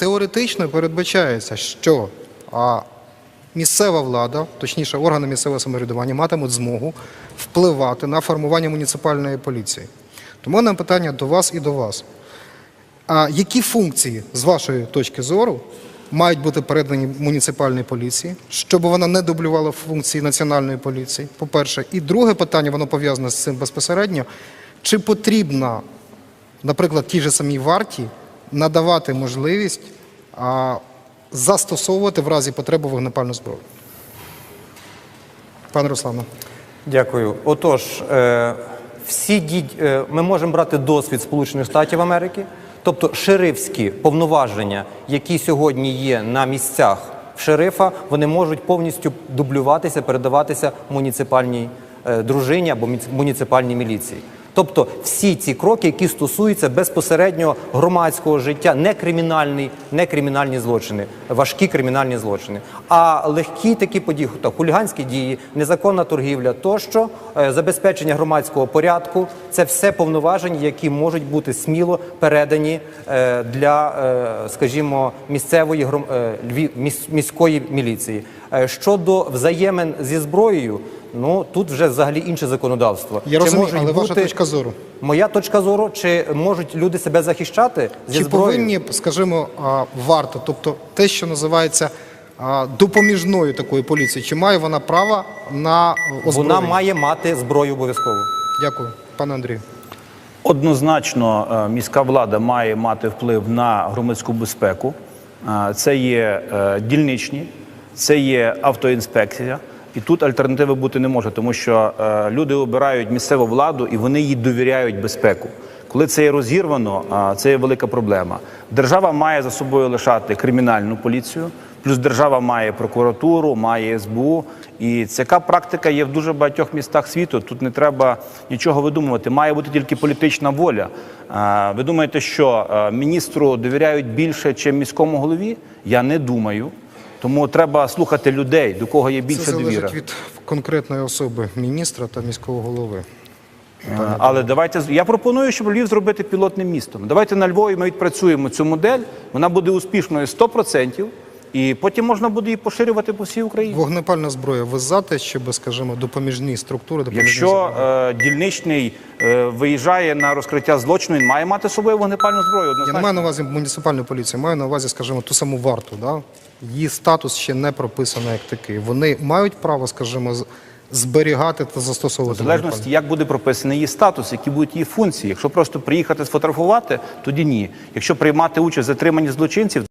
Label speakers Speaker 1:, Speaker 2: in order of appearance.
Speaker 1: теоретично передбачається, що місцева влада, точніше органи місцевого самоврядування, матимуть змогу впливати на формування муніципальної поліції. Тому мене питання до вас і до вас. А які функції, з вашої точки зору, мають бути передані муніципальній поліції, щоб вона не дублювала функції національної поліції? По-перше, і друге питання, воно пов'язане з цим безпосередньо. Чи потрібно, наприклад, тій же самій варті надавати можливість застосовувати в разі потреби вогнепальну зброю? Пане Руслане.
Speaker 2: Дякую. Отож, е, всі дій... е, ми можемо брати досвід Сполучених Штатів Америки, тобто шерифські повноваження, які сьогодні є на місцях шерифа, вони можуть повністю дублюватися, передаватися муніципальній е, дружині або муніципальній міліції. Тобто всі ці кроки, які стосуються безпосередньо громадського життя, не кримінальні, не кримінальні злочини, важкі кримінальні злочини, а легкі такі події, та хуліганські дії, незаконна торгівля, тощо е, забезпечення громадського порядку це все повноваження, які можуть бути сміло передані е, для, е, скажімо, місцевої міської міліції. Щодо взаємин зі зброєю, ну тут вже взагалі інше законодавство.
Speaker 1: Я
Speaker 2: Чи
Speaker 1: розумію,
Speaker 2: можуть
Speaker 1: але ваша точка зору.
Speaker 2: Моя точка зору, чи можуть люди себе захищати зі
Speaker 1: Чи
Speaker 2: зброєю?
Speaker 1: повинні, скажімо, варто, тобто те, що називається допоміжною такою поліцією, чи має вона право на озброєння?
Speaker 2: Вона має мати зброю обов'язково.
Speaker 1: Дякую, пане Андрію.
Speaker 3: Однозначно, е, міська влада має мати вплив на громадську безпеку. Е, Це є е, дільничні, це є автоінспекція. І тут альтернативи бути не може, тому що е, люди обирають місцеву владу і вони їй довіряють безпеку. Коли це є розірвано, а, це є велика проблема. Держава має за собою лишати кримінальну поліцію, плюс держава має прокуратуру, має СБУ. І така практика є в дуже багатьох містах світу. Тут не треба нічого видумувати. Має бути тільки політична воля. А, Ви думаєте, що е, міністру довіряють більше, ніж міському голові? Я не думаю. Тому треба слухати людей, до кого є більше
Speaker 1: Це
Speaker 3: довіра.
Speaker 1: залежить від конкретної особи міністра та міського голови.
Speaker 3: Е, Але давайте з- я пропоную, щоб Львів зробити пілотним містом. Давайте на Львові ми відпрацюємо цю модель. Вона буде успішною 100%, і потім можна буде її поширювати по всій Україні.
Speaker 1: Вогнепальна зброя. Ви за те, щоб, скажімо, допоміжні структури, допоміжні
Speaker 3: Якщо е, дільничний е, виїжджає на розкриття злочину, він має мати з собою вогнепальну зброю.
Speaker 1: Я не маю на увазі муніципальну поліцію, маю на увазі, скажімо, ту саму варту. Да? Її статус ще не прописаний як такий. Вони мають право, скажімо, зберігати та
Speaker 3: В
Speaker 1: застосовувати
Speaker 3: залежності, як буде прописаний її статус, які будуть її функції. Якщо просто приїхати сфотографувати, тоді ні. Якщо приймати участь в затриманні злочинців.